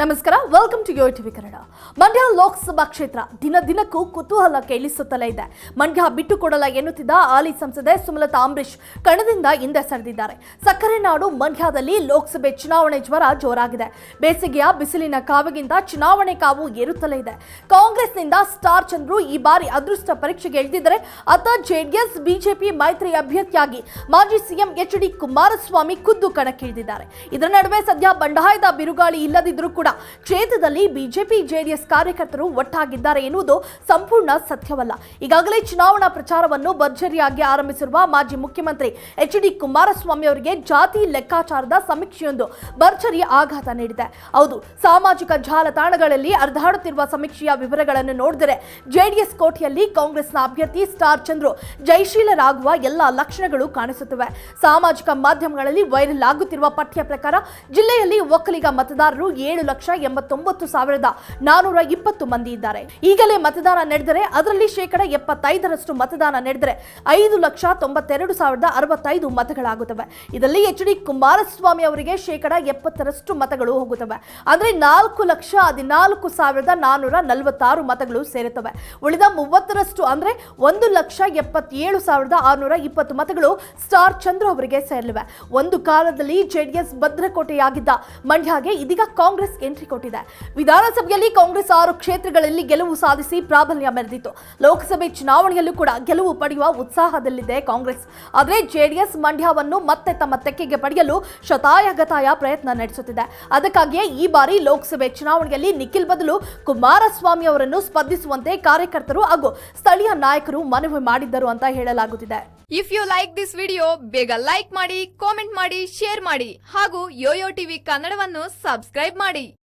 ನಮಸ್ಕಾರ welcome to Yo TV Kannada Mandya Lok Sabha ಕ್ಷೇತ್ರ ದಿನ ದಿನಕ್ಕೂ ಕುತೂಹಲ ಕೇಳಿಸುತ್ತಲೇ ಇದೆ. ಮಂಡ್ಯ ಬಿಟ್ಟು ಕೊಡಲ್ಲ ಎನ್ನುತ್ತಿದ್ದ ಹಾಲಿ ಸಂಸದೆ ಸುಮಲತಾ ಅಂಬರೀಶ್ ಕಣದಿಂದ ಹಿಂದೆ ಸರಿದಿದ್ದಾರೆ. ಸಕ್ಕರೆ ನಾಡು ಮಂಡ್ಯದಲ್ಲಿ ಲೋಕಸಭೆ ಚುನಾವಣೆ ಜ್ವರ ಜೋರಾಗಿದೆ. ಬೇಸಿಗೆಯ ಬಿಸಿಲಿನ ಕಾವಿಗಿಂತ ಚುನಾವಣೆ ಕಾವು ಏರುತ್ತಲೇ ಇದೆ. ಕಾಂಗ್ರೆಸ್ನಿಂದ ಸ್ಟಾರ್ ಚಂದ್ರು ಈ ಬಾರಿ ಅದೃಷ್ಟ ಪರೀಕ್ಷೆಗೆ ಇಳಿದಿದ್ದರೆ ಅತ್ತ ಜೆಡಿಎಸ್, ಬಿಜೆಪಿ ಮೈತ್ರಿ ಅಭ್ಯರ್ಥಿಯಾಗಿ ಮಾಜಿ ಸಿಎಂ ಎಚ್ ಡಿ ಕುಮಾರಸ್ವಾಮಿ ಖುದ್ದು ಕಣಕ್ಕಿಳಿದಿದ್ದಾರೆ. ಇದರ ನಡುವೆ ಸದ್ಯ ಬಂಡಾಯದ ಬಿರುಗಾಳಿ ಇಲ್ಲದಿದ್ದರೂ ಕೂಡ ಕ್ಷೇತ್ರದಲ್ಲಿ ಬಿಜೆಪಿ, ಜೆಡಿಎಸ್ ಕಾರ್ಯಕರ್ತರು ಒಟ್ಟಾಗಿದ್ದಾರೆ ಎನ್ನುವುದು ಸಂಪೂರ್ಣ ಸತ್ಯವಲ್ಲ. ಈಗಾಗಲೇ ಚುನಾವಣಾ ಪ್ರಚಾರವನ್ನು ಭರ್ಜರಿಯಾಗಿ ಆರಂಭಿಸಿರುವ ಮಾಜಿ ಮುಖ್ಯಮಂತ್ರಿ ಎಚ್ ಡಿ ಕುಮಾರಸ್ವಾಮಿ ಅವರಿಗೆ ಜಾತಿ ಲೆಕ್ಕಾಚಾರದ ಸಮೀಕ್ಷೆಯೊಂದು ಭರ್ಜರಿ ಆಘಾತ ನೀಡಿದೆ. ಹೌದು, ಸಾಮಾಜಿಕ ಜಾಲತಾಣಗಳಲ್ಲಿ ಅರ್ಧಾಡುತ್ತಿರುವ ಸಮೀಕ್ಷೆಯ ವಿವರಗಳನ್ನು ನೋಡಿದರೆ ಜೆಡಿಎಸ್ ಕೋಟೆಯಲ್ಲಿ ಕಾಂಗ್ರೆಸ್ನ ಅಭ್ಯರ್ಥಿ ಸ್ಟಾರ್ ಚಂದ್ರು ಜಯಶೀಲರಾಗುವ ಎಲ್ಲ ಲಕ್ಷಣಗಳು ಕಾಣಿಸುತ್ತಿವೆ. ಸಾಮಾಜಿಕ ಮಾಧ್ಯಮಗಳಲ್ಲಿ ವೈರಲ್ ಆಗುತ್ತಿರುವ ಪಠ್ಯ ಪ್ರಕಾರ ಜಿಲ್ಲೆಯಲ್ಲಿ ಒಕ್ಕಲಿಗ ಮತದಾರರು ಏಳು ಎಂಬತ್ತೊಂಬತ್ತು ಸಾವಿರದ ನಾನೂರ ಇಪ್ಪತ್ತು ಮಂದಿ ಇದ್ದಾರೆ. ಈಗಲೇ ಮತದಾನ ನಡೆದರೆ ಅದರಲ್ಲಿ ಶೇಕಡ ಎಪ್ಪತ್ತೈದರಷ್ಟು ಮತದಾನ ನಡೆದರೆ ಐದು ಲಕ್ಷ ತೊಂಬತ್ತೆರಡು ಸಾವಿರದ ಅರವತ್ತೈದು ಮತಗಳಾಗುತ್ತವೆ. ಇದರಲ್ಲಿ ಎಚ್ ಡಿ ಕುಮಾರಸ್ವಾಮಿ ಅವರಿಗೆ ಶೇಕಡ ಎಪ್ಪತ್ತರಷ್ಟು ಮತಗಳು ಹೋಗುತ್ತವೆ. ಅಂದ್ರೆ ನಾಲ್ಕು ಲಕ್ಷ ಹದಿನಾಲ್ಕು ಸಾವಿರದ ನಾನೂರ ನಲವತ್ತಾರು ಮತಗಳು ಸೇರುತ್ತವೆ. ಉಳಿದ ಮೂವತ್ತರಷ್ಟು ಅಂದ್ರೆ ಒಂದು ಲಕ್ಷ ಎಪ್ಪತ್ತೇಳು ಸಾವಿರದ ಆರುನೂರ ಇಪ್ಪತ್ತು ಮತಗಳು ಸ್ಟಾರ್ ಚಂದ್ರ ಅವರಿಗೆ ಸೇರಲಿವೆ. ಒಂದು ಕಾಲದಲ್ಲಿ ಜೆಡಿಎಸ್ ಭದ್ರಕೋಟೆಯಾಗಿದ್ದ ಮಂಡ್ಯಗೆ ಇದೀಗ ಕಾಂಗ್ರೆಸ್ ಎಂಟ್ರಿ ಕೊಟ್ಟಿದೆ. ವಿಧಾನಸಭೆಯಲ್ಲಿ ಕಾಂಗ್ರೆಸ್ ಆರು ಕ್ಷೇತ್ರಗಳಲ್ಲಿ ಗೆಲುವು ಸಾಧಿಸಿ ಪ್ರಾಬಲ್ಯ ಮೆರೆದಿತ್ತು. ಲೋಕಸಭೆ ಚುನಾವಣೆಯಲ್ಲೂ ಕೂಡ ಗೆಲುವು ಪಡೆಯುವ ಉತ್ಸಾಹದಲ್ಲಿದೆ ಕಾಂಗ್ರೆಸ್. ಆದರೆ ಜೆಡಿಎಸ್ ಮಂಡ್ಯವನ್ನು ಮತ್ತೆ ತಮ್ಮ ತೆಕ್ಕೆಗೆ ಪಡೆಯಲು ಶತಾಯಗತಾಯ ಪ್ರಯತ್ನ ನಡೆಸುತ್ತಿದೆ. ಅದಕ್ಕಾಗಿಯೇ ಈ ಬಾರಿ ಲೋಕಸಭೆ ಚುನಾವಣೆಯಲ್ಲಿ ನಿಖಿಲ್ ಬದಲು ಕುಮಾರಸ್ವಾಮಿ ಅವರನ್ನು ಸ್ಪರ್ಧಿಸುವಂತೆ ಕಾರ್ಯಕರ್ತರು ಹಾಗೂ ಸ್ಥಳೀಯ ನಾಯಕರು ಮನವಿ ಮಾಡಿದ್ದರು ಅಂತ ಹೇಳಲಾಗುತ್ತಿದೆ. If you like this video ಬೇಗ ಲೈಕ್ ಮಾಡಿ ಕಾಮೆಂಟ್ ಮಾಡಿ ಶೇರ್ ಮಾಡಿ ಹಾಗೂ ಯೋಯೋ ಟಿವಿ ಕನ್ನಡವನ್ನು ಸಬ್ಸ್ಕ್ರೈಬ್ ಮಾಡಿ.